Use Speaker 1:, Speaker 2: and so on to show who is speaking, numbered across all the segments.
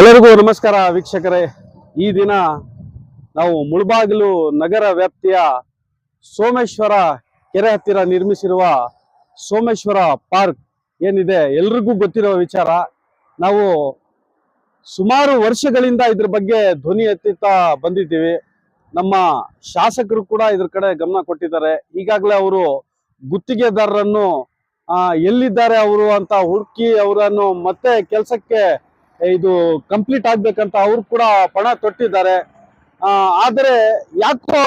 Speaker 1: ಎಲ್ಲರಿಗೂ ನಮಸ್ಕಾರ ವೀಕ್ಷಕರೇ. ಈ ದಿನ ನಾವು ಮುಳಬಾಗಿಲು ನಗರ ವ್ಯಾಪ್ತಿಯ ಸೋಮೇಶ್ವರ ಕೆರೆ ಹತ್ತಿರ ನಿರ್ಮಿಸಿರುವ ಸೋಮೇಶ್ವರ ಪಾರ್ಕ್ ಏನಿದೆ ಎಲ್ರಿಗೂ ಗೊತ್ತಿರುವ ವಿಚಾರ. ನಾವು ಸುಮಾರು ವರ್ಷಗಳಿಂದ ಇದ್ರ ಬಗ್ಗೆ ಧ್ವನಿ ಎತ್ತಿತ್ತಾ ಬಂದಿದ್ದೀವಿ. ನಮ್ಮ ಶಾಸಕರು ಕೂಡ ಇದ್ರ ಕಡೆ ಗಮನ ಕೊಟ್ಟಿದ್ದಾರೆ. ಈಗಾಗಲೇ ಅವರು ಗುತ್ತಿಗೆದಾರರನ್ನು ಎಲ್ಲಿದ್ದಾರೆ ಅವರು ಅಂತ ಹುಡುಕಿ ಅವರನ್ನು ಮತ್ತೆ ಕೆಲಸಕ್ಕೆ ಇದು ಕಂಪ್ಲೀಟ್ ಆಗ್ಬೇಕಂತ ಅವ್ರು ಕೂಡ ಪಣ ತೊಟ್ಟಿದ್ದಾರೆ. ಆದರೆ ಯಾಕೋ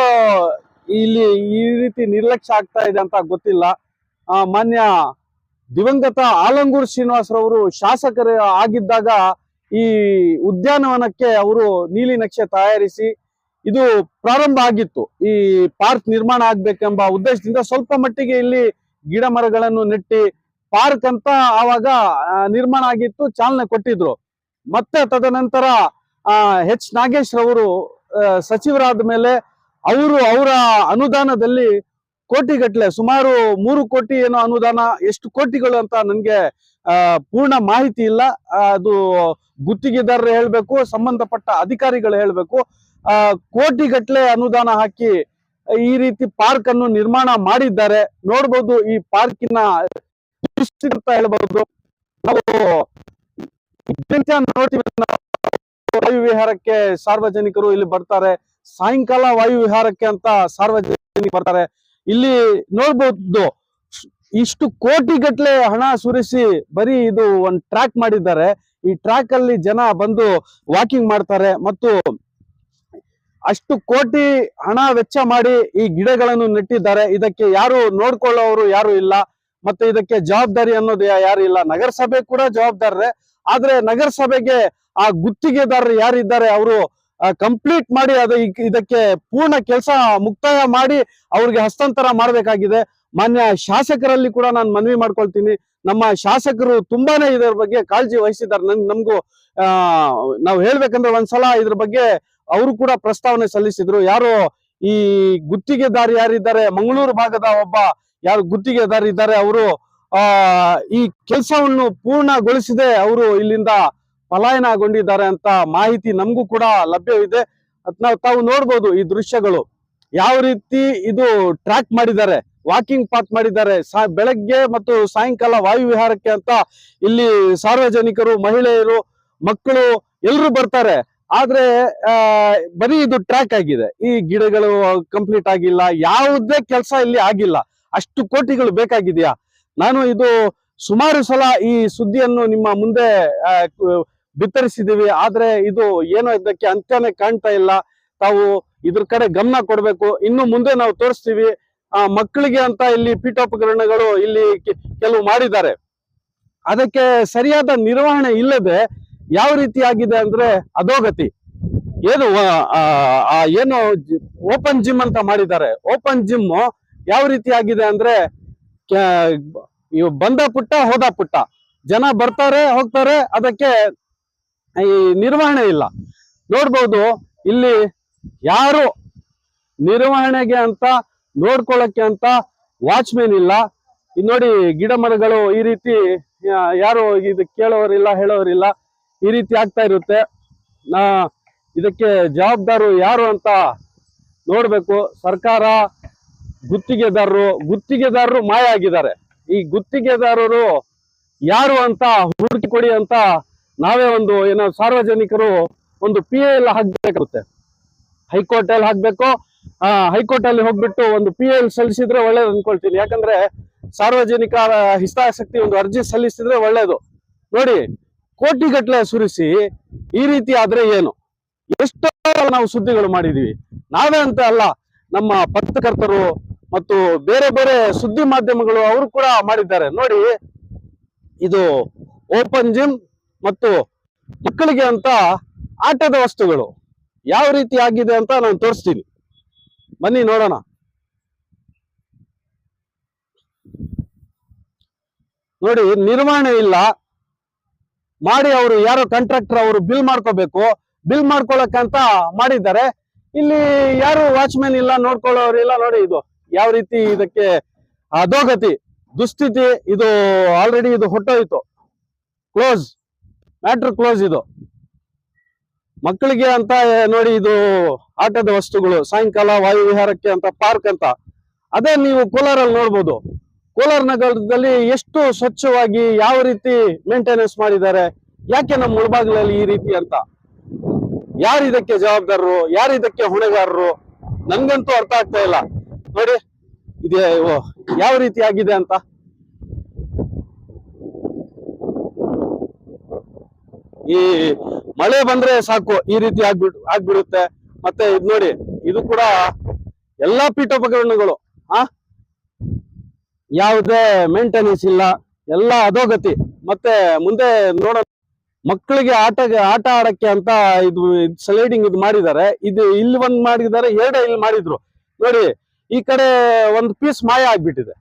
Speaker 1: ಇಲ್ಲಿ ಈ ರೀತಿ ನಿರ್ಲಕ್ಷ್ಯ ಆಗ್ತಾ ಇದೆ ಅಂತ ಗೊತ್ತಿಲ್ಲ. ಮಾನ್ಯ ದಿವಂಗತ ಆಲಂಗೂರ್ ಶ್ರೀನಿವಾಸರವರು ಶಾಸಕರು ಆಗಿದ್ದಾಗ ಈ ಉದ್ಯಾನವನಕ್ಕೆ ಅವರು ನೀಲಿ ನಕ್ಷೆ ತಯಾರಿಸಿ ಇದು ಪ್ರಾರಂಭ ಆಗಿತ್ತು. ಈ ಪಾರ್ಕ್ ನಿರ್ಮಾಣ ಆಗ್ಬೇಕೆಂಬ ಉದ್ದೇಶದಿಂದ ಸ್ವಲ್ಪ ಮಟ್ಟಿಗೆ ಇಲ್ಲಿ ಗಿಡ ಮರಗಳನ್ನು ನೆಟ್ಟಿ ಪಾರ್ಕ್ ಅಂತ ಆವಾಗ ನಿರ್ಮಾಣ ಆಗಿತ್ತು, ಚಾಲನೆ ಕೊಟ್ಟಿದ್ರು. ಮತ್ತೆ ತದನಂತರ, ಆ, ಎಚ್. ನಾಗೇಶ್ ರವರು ಸಚಿವರಾದ ಮೇಲೆ ಅವರು ಅವರ ಅನುದಾನದಲ್ಲಿ ಕೋಟಿಗಟ್ಟಲೆ, ಸುಮಾರು ಮೂರು ಕೋಟಿ ಏನೋ ಅನುದಾನ, ಎಷ್ಟು ಕೋಟಿಗಳು ಅಂತ ನನಗೆ ಪೂರ್ಣ ಮಾಹಿತಿ ಇಲ್ಲ. ಅದು ಗುತ್ತಿಗೆದಾರರು ಹೇಳ್ಬೇಕು, ಸಂಬಂಧಪಟ್ಟ ಅಧಿಕಾರಿಗಳು ಹೇಳ್ಬೇಕು. ಕೋಟಿಗಟ್ಟಲೆ ಅನುದಾನ ಹಾಕಿ ಈ ರೀತಿ ಪಾರ್ಕ್ ಅನ್ನು ನಿರ್ಮಾಣ ಮಾಡಿದ್ದಾರೆ. ನೋಡ್ಬೋದು ಈ ಪಾರ್ಕಿನ ಹೇಳ್ಬಹುದು ನಾವು ನೋಡ್ತೀವಿ ವಾಯುವಿಹಾರಕ್ಕೆ ವಾಯು ವಿಹಾರಕ್ಕೆ ಸಾರ್ವಜನಿಕರು ಇಲ್ಲಿ ಬರ್ತಾರೆ. ಸಾಯಂಕಾಲ ವಾಯುವಿಹಾರಕ್ಕೆ ಅಂತ ಸಾರ್ವಜನಿಕರು ಬರ್ತಾರೆ. ಇಲ್ಲಿ ನೋಡ್ಬೋದು, ಇಷ್ಟು ಕೋಟಿ ಗಟ್ಲೆ ಹಣ ಸುರಿಸಿ ಬರೀ ಇದು ಒಂದು ಟ್ರ್ಯಾಕ್ ಮಾಡಿದ್ದಾರೆ. ಈ ಟ್ರ್ಯಾಕ್ ಅಲ್ಲಿ ಜನ ಬಂದು ವಾಕಿಂಗ್ ಮಾಡ್ತಾರೆ ಮತ್ತು ಅಷ್ಟು ಕೋಟಿ ಹಣ ವೆಚ್ಚ ಮಾಡಿ ಈ ಗಿಡಗಳನ್ನು ನೆಟ್ಟಿದ್ದಾರೆ. ಇದಕ್ಕೆ ಯಾರು ನೋಡ್ಕೊಳ್ಳೋರು ಯಾರು ಇಲ್ಲ. ಮತ್ತೆ ಇದಕ್ಕೆ ಜವಾಬ್ದಾರಿ ಅನ್ನೋದು ಯಾರು ಇಲ್ಲ. ನಗರಸಭೆ ಕೂಡ ಜವಾಬ್ದಾರರೇ. ಆದ್ರೆ ನಗರಸಭೆಗೆ ಆ ಗುತ್ತಿಗೆದಾರರು ಯಾರಿದ್ದಾರೆ ಅವರು ಕಂಪ್ಲೀಟ್ ಮಾಡಿ ಅದು ಇದಕ್ಕೆ ಪೂರ್ಣ ಕೆಲಸ ಮುಕ್ತಾಯ ಮಾಡಿ ಅವ್ರಿಗೆ ಹಸ್ತಾಂತರ ಮಾಡಬೇಕಾಗಿದೆ. ಮಾನ್ಯ ಶಾಸಕರಲ್ಲಿ ಕೂಡ ನಾನು ಮನವಿ ಮಾಡ್ಕೊಳ್ತೀನಿ. ನಮ್ಮ ಶಾಸಕರು ತುಂಬಾನೇ ಇದರ ಬಗ್ಗೆ ಕಾಳಜಿ ವಹಿಸಿದ್ದಾರೆ. ನನ್, ನಮಗೂ ನಾವು ಹೇಳ್ಬೇಕಂದ್ರೆ ಒಂದ್ಸಲ ಇದ್ರ ಬಗ್ಗೆ ಅವರು ಕೂಡ ಪ್ರಸ್ತಾವನೆ ಸಲ್ಲಿಸಿದ್ರು. ಯಾರು ಈ ಗುತ್ತಿಗೆದಾರ ಯಾರಿದ್ದಾರೆ, ಮಂಗಳೂರು ಭಾಗದ ಒಬ್ಬ ಯಾರು ಗುತ್ತಿಗೆದಾರ ಇದ್ದಾರೆ, ಅವರು ಆ, ಈ ಕೆಲಸವನ್ನು ಪೂರ್ಣಗೊಳಿಸದೆ ಅವರು ಇಲ್ಲಿಂದ ಪಲಾಯನಗೊಂಡಿದ್ದಾರೆ ಅಂತ ಮಾಹಿತಿ ನಮಗೂ ಕೂಡ ಲಭ್ಯವಿದೆ. ನಾವು ತಾವು ನೋಡ್ಬೋದು ಈ ದೃಶ್ಯಗಳು. ಯಾವ ರೀತಿ ಇದು ಟ್ರ್ಯಾಕ್ ಮಾಡಿದ್ದಾರೆ, ವಾಕಿಂಗ್ ಪಾತ್ ಮಾಡಿದ್ದಾರೆ ಬೆಳಗ್ಗೆ ಮತ್ತು ಸಾಯಂಕಾಲ ವಾಯು ವಿಹಾರಕ್ಕೆ ಅಂತ ಇಲ್ಲಿ ಸಾರ್ವಜನಿಕರು, ಮಹಿಳೆಯರು, ಮಕ್ಕಳು ಎಲ್ಲರೂ ಬರ್ತಾರೆ. ಆದ್ರೆ ಬರೀ ಇದು ಟ್ರ್ಯಾಕ್ ಆಗಿದೆ. ಈ ಗಿಡಗಳು ಕಂಪ್ಲೀಟ್ ಆಗಿಲ್ಲ, ಯಾವುದೇ ಕೆಲಸ ಇಲ್ಲಿ ಆಗಿಲ್ಲ. ಅಷ್ಟು ಕೋಟಿಗಳು ಬೇಕಾಗಿದೆಯಾ? ನಾನು ಇದು ಸುಮಾರು ಸಲ ಈ ಸುದ್ದಿಯನ್ನು ನಿಮ್ಮ ಮುಂದೆ ಬಿತ್ತರಿಸಿದ್ದೀವಿ. ಆದರೆ ಇದು ಏನೋ ಇದಕ್ಕೆ ಅಂತ್ಯನೇ ಕಾಣ್ತಾ ಇಲ್ಲ. ತಾವು ಇದ್ರ ಕಡೆ ಗಮನ ಕೊಡಬೇಕು. ಇನ್ನು ಮುಂದೆ ನಾವು ತೋರಿಸ್ತೀವಿ. ಆ, ಮಕ್ಕಳಿಗೆ ಅಂತ ಇಲ್ಲಿ ಪೀಠೋಪಕರಣಗಳು ಇಲ್ಲಿ ಕೆಲವು ಮಾಡಿದ್ದಾರೆ. ಅದಕ್ಕೆ ಸರಿಯಾದ ನಿರ್ವಹಣೆ ಇಲ್ಲದೆ ಯಾವ ರೀತಿ ಆಗಿದೆ ಅಂದ್ರೆ ಅಧೋಗತಿ. ಏನು ಏನು ಓಪನ್ ಜಿಮ್ ಅಂತ ಮಾಡಿದ್ದಾರೆ. ಓಪನ್ ಜಿಮ್ ಯಾವ ರೀತಿ ಆಗಿದೆ ಅಂದ್ರೆ ಇವ್ ಬಂದ ಪುಟ್ಟ, ಹೋದ ಪುಟ್ಟ. ಜನ ಬರ್ತಾರೆ, ಹೋಗ್ತಾರೆ, ಅದಕ್ಕೆ ಈ ನಿರ್ವಹಣೆ ಇಲ್ಲ. ನೋಡ್ಬೋದು, ಇಲ್ಲಿ ಯಾರು ನಿರ್ವಹಣೆಗೆ ಅಂತ ನೋಡ್ಕೊಳಕ್ಕೆ ಅಂತ ವಾಚ್ಮೆನ್ ಇಲ್ಲ. ಇದು ನೋಡಿ, ಗಿಡ ಮರಗಳು ಈ ರೀತಿ ಯಾರು ಇದು ಕೇಳೋರಿಲ್ಲ, ಹೇಳೋರಿಲ್ಲ, ಈ ರೀತಿ ಆಗ್ತಾ ಇರುತ್ತೆ. ನಾ, ಇದಕ್ಕೆ ಜವಾಬ್ದಾರು ಯಾರು ಅಂತ ನೋಡ್ಬೇಕು. ಸರ್ಕಾರ ಗುತ್ತಿಗೆದಾರರು ಗುತ್ತಿಗೆದಾರರು ಮಾಯ ಆಗಿದ್ದಾರೆ ಈ ಗುತ್ತಿಗೆದಾರರು ಯಾರು ಅಂತ ಹುಡುಕಿ ಕೊಡಿ ಅಂತ ನಾವೇ ಒಂದು ಏನೋ ಸಾರ್ವಜನಿಕರು ಒಂದು ಪಿ ಎಲ್ ಹಾಕ್ಬೇಕಾಗುತ್ತೆ. ಹೈಕೋರ್ಟ್ ಅಲ್ಲಿ ಹಾಕ್ಬೇಕು. ಆ, ಹೈಕೋರ್ಟ್ ಅಲ್ಲಿ ಹೋಗ್ಬಿಟ್ಟು ಒಂದು ಪಿ ಎಲ್ ಸಲ್ಲಿಸಿದ್ರೆ ಒಳ್ಳೇದು ಅನ್ಕೊಳ್ತೀನಿ. ಯಾಕಂದ್ರೆ ಸಾರ್ವಜನಿಕ ಹಿತಾಸಕ್ತಿ ಒಂದು ಅರ್ಜಿ ಸಲ್ಲಿಸಿದ್ರೆ ಒಳ್ಳೇದು. ನೋಡಿ, ಕೋಟಿಗಟ್ಟಲೆ ಸುರಿಸಿ ಈ ರೀತಿ ಆದ್ರೆ ಏನು? ಎಷ್ಟೋ ನಾವು ಸುದ್ದಿಗಳು ಮಾಡಿದೀವಿ. ನಾವೇ ಅಂತ ಅಲ್ಲ ನಮ್ಮ ಪತ್ರಕರ್ತರು ಮತ್ತು ಬೇರೆ ಬೇರೆ ಸುದ್ದಿ ಮಾಧ್ಯಮಗಳು ಅವರು ಕೂಡ ಮಾಡಿದ್ದಾರೆ. ನೋಡಿ, ಇದು ಓಪನ್ ಜಿಮ್ ಮತ್ತು ಮಕ್ಕಳಿಗೆ ಅಂತ ಆಟದ ವಸ್ತುಗಳು ಯಾವ ರೀತಿ ಆಗಿದೆ ಅಂತ ನಾನು ತೋರಿಸ್ತೀನಿ. ಬನ್ನಿ ನೋಡೋಣ. ನೋಡಿ, ನಿರ್ವಹಣೆ ಇಲ್ಲ. ಮಾಡಿ ಅವರು ಯಾರೋ ಕಾಂಟ್ರಾಕ್ಟರ್ ಅವರು ಬಿಲ್ ಮಾಡ್ಕೋಬೇಕು. ಬಿಲ್ ಮಾಡ್ಕೊಳಕ್ಕಂತ ಮಾಡಿದ್ದಾರೆ. ಇಲ್ಲಿ ಯಾರು ವಾಚ್ಮ್ಯಾನ್ ಇಲ್ಲ ನೋಡ್ಕೊಳ್ಳೋರು ಇಲ್ಲ ನೋಡಿ ಇದು ಯಾವ ರೀತಿ ಇದಕ್ಕೆ ಅಧೋಗತಿ, ದುಸ್ಥಿತಿ, ಇದು ಆಲ್ರೆಡಿ ಇದು ಹೊಟ್ಟೋಯ್ತು. ಕ್ಲೋಸ್ ಮ್ಯಾಟ್ರ್ ಕ್ಲೋಸ್ ಇದು. ಮಕ್ಕಳಿಗೆ ಅಂತ ನೋಡಿ ಇದು ಆಟದ ವಸ್ತುಗಳು, ಸಾಯಂಕಾಲ ವಾಯು ವಿಹಾರಕ್ಕೆ ಅಂತ ಪಾರ್ಕ್ ಅಂತ. ಅದೇ ನೀವು ಕೋಲಾರಲ್ಲಿ ನೋಡ್ಬೋದು. ಕೋಲಾರ ನಗರದಲ್ಲಿ ಎಷ್ಟು ಸ್ವಚ್ಛವಾಗಿ ಯಾವ ರೀತಿ ಮೇಂಟೆನೆನ್ಸ್ ಮಾಡಿದ್ದಾರೆ, ಯಾಕೆ ನಮ್ಮ ಮುಳಬಾಗಿಲಲ್ಲಿ ಈ ರೀತಿ ಅಂತ. ಯಾರು ಇದಕ್ಕೆ ಜವಾಬ್ದಾರರು? ಯಾರು ಇದಕ್ಕೆ ಹೊಣೆಗಾರರು? ನನ್ಗಂತೂ ಅರ್ಥ ಆಗ್ತಾ ಇಲ್ಲ. ನೋಡಿ, ಇದೆ ಯಾವ ರೀತಿ ಆಗಿದೆ ಅಂತ. ಈ ಮಳೆ ಬಂದ್ರೆ ಸಾಕು, ಈ ರೀತಿ ಆಗ್ಬಿಡ್, ಆಗ್ಬಿಡುತ್ತೆ. ಮತ್ತೆ ಇದ್ ನೋಡಿ, ಇದು ಕೂಡ ಎಲ್ಲಾ ಪೀಠೋಪಕರಣಗಳು, ಆ? ಯಾವುದೇ ಮೇಂಟೆನೆನ್ಸ್ ಇಲ್ಲ, ಎಲ್ಲ ಅಧೋಗತಿ. ಮತ್ತೆ ಮುಂದೆ ನೋಡ ಮಕ್ಕಳಿಗೆ ಆಟ ಆಟ ಆಡಕ್ಕೆ ಅಂತ ಇದು ಸ್ಲೈಡಿಂಗ್ ಇದು ಮಾಡಿದ್ದಾರೆ. ಇದು ಇಲ್ಲಿ ಒಂದ್ ಮಾಡಿದ್ದಾರೆ, ಎರಡೇ ಇಲ್ಲಿ ಮಾಡಿದ್ರು. ನೋಡಿ, ಈ ಕಡೆ ಒಂದು ಪೀಸ್ ಮಾಯ ಆಗ್ಬಿಟ್ಟಿದೆ.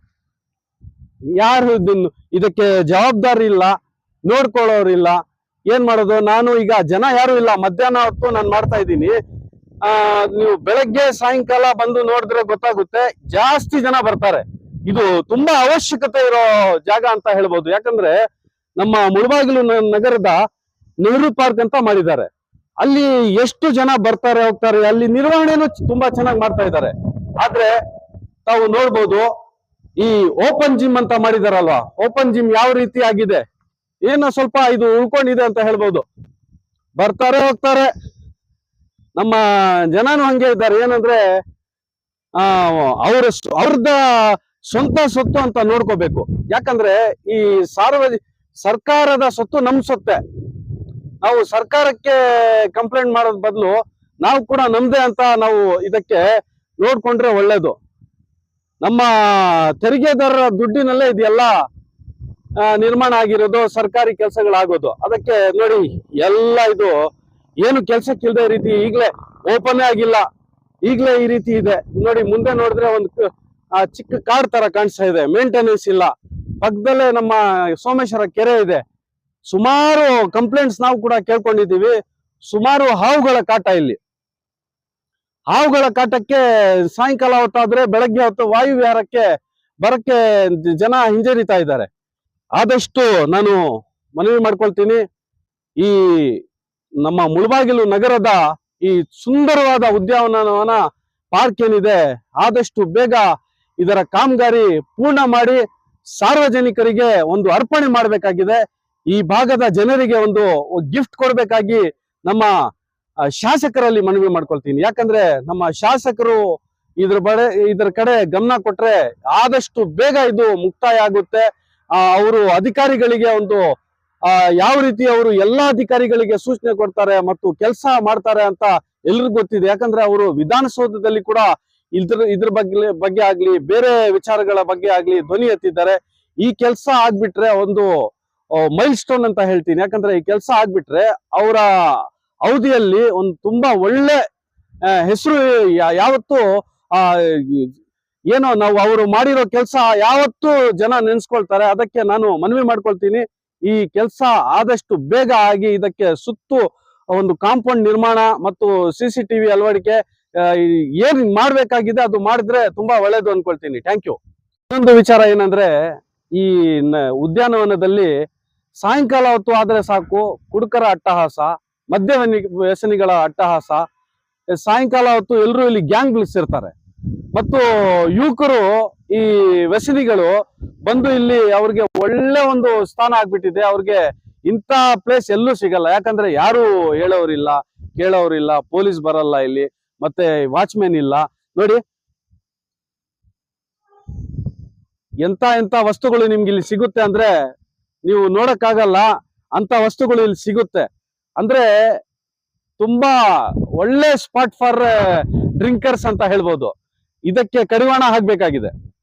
Speaker 1: ಯಾರು ಇದಕ್ಕೆ ಜವಾಬ್ದಾರಿ ಇಲ್ಲ ನೋಡ್ಕೊಳ್ಳೋರಿಲ್ಲ ಏನ್ ಮಾಡೋದು? ನಾನು ಈಗ ಜನ ಯಾರು ಇಲ್ಲ. ಮಧ್ಯಾಹ್ನ ಹೊತ್ತು ನಾನು ಮಾಡ್ತಾ ಇದ್ದೀನಿ. ಆ, ನೀವು ಬೆಳಗ್ಗೆ, ಸಾಯಂಕಾಲ ಬಂದು ನೋಡಿದ್ರೆ ಗೊತ್ತಾಗುತ್ತೆ, ಜಾಸ್ತಿ ಜನ ಬರ್ತಾರೆ. ಇದು ತುಂಬಾ ಅವಶ್ಯಕತೆ ಇರೋ ಜಾಗ ಅಂತ ಹೇಳ್ಬೋದು. ಯಾಕಂದ್ರೆ ನಮ್ಮ ಮುಳಬಾಗಿಲು ನಗರದ ನೆಹರು ಪಾರ್ಕ್ ಅಂತ ಮಾಡಿದ್ದಾರೆ. ಅಲ್ಲಿ ಎಷ್ಟು ಜನ ಬರ್ತಾರೆ, ಹೋಗ್ತಾರೆ, ಅಲ್ಲಿ ನಿರ್ವಹಣೆನೂ ತುಂಬಾ ಚೆನ್ನಾಗಿ ಮಾಡ್ತಾ ಇದ್ದಾರೆ. ಆದ್ರೆ ತಾವು ನೋಡ್ಬೋದು, ಈ ಓಪನ್ ಜಿಮ್ ಅಂತ ಮಾಡಿದಾರಲ್ವಾ? ಓಪನ್ ಜಿಮ್ ಯಾವ ರೀತಿ ಆಗಿದೆ? ಏನೋ ಸ್ವಲ್ಪ ಇದು ಉಳ್ಕೊಂಡಿದೆ ಅಂತ ಹೇಳ್ಬೋದು. ಬರ್ತಾರೆ, ಹೋಗ್ತಾರೆ. ನಮ್ಮ ಜನನು ಹಂಗೆ ಇದ್ದಾರೆ. ಏನಂದ್ರೆ, ಆ ಅವ್ರ ಅವ್ರದ ಸ್ವಂತ ಸೊತ್ತು ಅಂತ ನೋಡ್ಕೋಬೇಕು. ಯಾಕಂದ್ರೆ ಈ ಸಾರ್ವಜನಿಕ ಸರ್ಕಾರದ ಸೊತ್ತು ನಮ್ ಸೊತ್ತೆ. ನಾವು ಸರ್ಕಾರಕ್ಕೆ ಕಂಪ್ಲೇಂಟ್ ಮಾಡೋದ್ ಬದಲು ನಾವು ಕೂಡ ನಮ್ದೇ ಅಂತ ನಾವು ಇದಕ್ಕೆ ನೋಡ್ಕೊಂಡ್ರೆ ಒಳ್ಳೇದು. ನಮ್ಮ ತೆರಿಗೆದಾರರ ದುಡ್ಡಿನಲ್ಲೇ ಇದೆಲ್ಲ ನಿರ್ಮಾಣ ಆಗಿರೋದು, ಸರ್ಕಾರಿ ಕೆಲಸಗಳಾಗೋದು. ಅದಕ್ಕೆ ನೋಡಿ, ಎಲ್ಲ ಇದು ಏನು ಕೆಲಸಕ್ಕಿಲ್ಲದೆ ರೀತಿ ಈಗಲೇ ಓಪನ್ ಆಗಿಲ್ಲ. ಈಗಲೇ ಈ ರೀತಿ ಇದೆ. ನೋಡಿ, ಮುಂದೆ ನೋಡಿದ್ರೆ ಒಂದು ಚಿಕ್ಕ ಕಾಡ್ ತರ ಕಾಣಿಸ್ತಾ ಇದೆ. ಮೇಂಟೆನೆನ್ಸ್ ಇಲ್ಲ. ಪಕ್ಕದಲ್ಲೇ ನಮ್ಮ ಸೋಮೇಶ್ವರ ಕೆರೆ ಇದೆ. ಸುಮಾರು ಕಂಪ್ಲೇಂಟ್ಸ್ ನಾವು ಕೂಡ ಕೇಳ್ಕೊಂಡಿದ್ದೀವಿ. ಸುಮಾರು ಹಾವುಗಳ ಕಾಟ ಇಲ್ಲಿ. ಹಾವುಗಳ ಕಾಟಕ್ಕೆ ಸಾಯಂಕಾಲ ಹೊತ್ತಾದ್ರೆ ಬೆಳಗ್ಗೆ ಹೊತ್ತು ವಾಯು ವಿಹಾರಕ್ಕೆ ಬರಕ್ಕೆ ಜನ ಹಿಂಜರಿತಾ ಇದ್ದಾರೆ. ಆದಷ್ಟು ನಾನು ಮನವಿ ಮಾಡ್ಕೊಳ್ತೀನಿ. ಈ ನಮ್ಮ ಮುಳಬಾಗಿಲು ನಗರದ ಈ ಸುಂದರವಾದ ಉದ್ಯಾನವನ ಪಾರ್ಕ್ ಏನಿದೆ, ಆದಷ್ಟು ಬೇಗ ಇದರ ಕಾಮಗಾರಿ ಪೂರ್ಣ ಮಾಡಿ ಸಾರ್ವಜನಿಕರಿಗೆ ಒಂದು ಅರ್ಪಣೆ ಮಾಡಬೇಕಾಗಿದೆ. ಈ ಭಾಗದ ಜನರಿಗೆ ಒಂದು ಗಿಫ್ಟ್ ಕೊಡ್ಬೇಕಾಗಿ ನಮ್ಮ ಶಾಸಕರಲ್ಲಿ ಮನವಿ ಮಾಡ್ಕೊಳ್ತೀನಿ. ಯಾಕಂದ್ರೆ ನಮ್ಮ ಶಾಸಕರು ಇದ್ರ ಬಡ, ಇದ್ರ ಕಡೆ ಗಮನ ಕೊಟ್ರೆ ಆದಷ್ಟು ಬೇಗ ಇದು ಮುಕ್ತಾಯ ಆಗುತ್ತೆ. ಅವರು ಅಧಿಕಾರಿಗಳಿಗೆ ಒಂದು ಯಾವ ರೀತಿ ಅವರು ಎಲ್ಲಾ ಅಧಿಕಾರಿಗಳಿಗೆ ಸೂಚನೆ ಕೊಡ್ತಾರೆ ಮತ್ತು ಕೆಲಸ ಮಾಡ್ತಾರೆ ಅಂತ ಎಲ್ರಿಗೂ ಗೊತ್ತಿದೆ. ಯಾಕಂದ್ರೆ ಅವರು ವಿಧಾನಸೌಧದಲ್ಲಿ ಕೂಡ ಇದ್ರ ಇದ್ರ ಬಗ್ಗೆ ಬಗ್ಗೆ ಆಗ್ಲಿ, ಬೇರೆ ವಿಚಾರಗಳ ಬಗ್ಗೆ ಆಗ್ಲಿ ಧ್ವನಿ ಎತ್ತಿದ್ದಾರೆ. ಈ ಕೆಲಸ ಆಗ್ಬಿಟ್ರೆ ಒಂದು ಮೈಲ್ ಸ್ಟೋನ್ ಅಂತ ಹೇಳ್ತೀನಿ. ಯಾಕಂದ್ರೆ ಈ ಕೆಲಸ ಆಗ್ಬಿಟ್ರೆ ಅವರ ಅವಧಿಯಲ್ಲಿ ಒಂದು ತುಂಬಾ ಒಳ್ಳೆ ಹೆಸರು ಯಾವತ್ತು, ಆ, ಏನೋ ನಾವು ಅವರು ಮಾಡಿರೋ ಕೆಲಸ ಯಾವತ್ತು ಜನ ನೆನ್ಸ್ಕೊಳ್ತಾರೆ. ಅದಕ್ಕೆ ನಾನು ಮನವಿ ಮಾಡ್ಕೊಳ್ತೀನಿ. ಈ ಕೆಲಸ ಆದಷ್ಟು ಬೇಗ ಆಗಿ ಇದಕ್ಕೆ ಸುತ್ತು ಒಂದು ಕಾಂಪೌಂಡ್ ನಿರ್ಮಾಣ ಮತ್ತು ಸಿ ಟಿವಿ ಅಳವಡಿಕೆ ಏನ್ ಮಾಡ್ಬೇಕಾಗಿದೆ ಅದು ಮಾಡಿದ್ರೆ ತುಂಬಾ ಒಳ್ಳೇದು ಅನ್ಕೊಳ್ತೀನಿ. ಥ್ಯಾಂಕ್ ಯು ಇನ್ನೊಂದು ವಿಚಾರ ಏನಂದ್ರೆ, ಈ ಉದ್ಯಾನವನದಲ್ಲಿ ಸಾಯಂಕಾಲ ಹೊತ್ತು ಆದ್ರೆ ಸಾಕು, ಕುಡುಕರ ಅಟ್ಟಹಾಸ ಮದ್ಯ ವ್ಯಸನಿಗಳ ಅಟ್ಟಹಾಸ, ಸಾಯಂಕಾಲ ಹೊತ್ತು ಎಲ್ಲರೂ ಇಲ್ಲಿ ಗ್ಯಾಂಗ್ ಬಿಳಿಸಿರ್ತಾರೆ ಮತ್ತು ಯುವಕರು, ಈ ವ್ಯಸನಿಗಳು ಬಂದು ಇಲ್ಲಿ ಅವ್ರಿಗೆ ಒಳ್ಳೆ ಒಂದು ಸ್ಥಾನ ಆಗ್ಬಿಟ್ಟಿದೆ. ಅವ್ರಿಗೆ ಇಂಥ ಪ್ಲೇಸ್ ಎಲ್ಲೂ ಸಿಗಲ್ಲ. ಯಾಕಂದ್ರೆ ಯಾರು ಹೇಳೋರಿಲ್ಲ, ಕೇಳೋರಿಲ್ಲ ಪೊಲೀಸ್ ಬರಲ್ಲ ಇಲ್ಲಿ. ಮತ್ತೆ ವಾಚ್ಮ್ಯಾನ್ ಇಲ್ಲ. ನೋಡಿ. ಎಂತ ಎಂತ ವಸ್ತುಗಳು ನಿಮ್ಗೆ ಇಲ್ಲಿ ಸಿಗುತ್ತೆ ಅಂದ್ರೆ ನೀವು ನೋಡಕ್ಕಾಗಲ್ಲ. ಅಂತ ವಸ್ತುಗಳು ಇಲ್ಲಿ ಸಿಗುತ್ತೆ. ಅಂದ್ರೆ ತುಂಬಾ ಒಳ್ಳೆ ಸ್ಪಾಟ್ ಫಾರ್ ಡ್ರಿಂಕರ್ಸ್ ಅಂತ ಹೇಳ್ಬೋದು. ಇದಕ್ಕೆ ಕಡಿವಾಣ ಹಾಕ್ಬೇಕಾಗಿದೆ.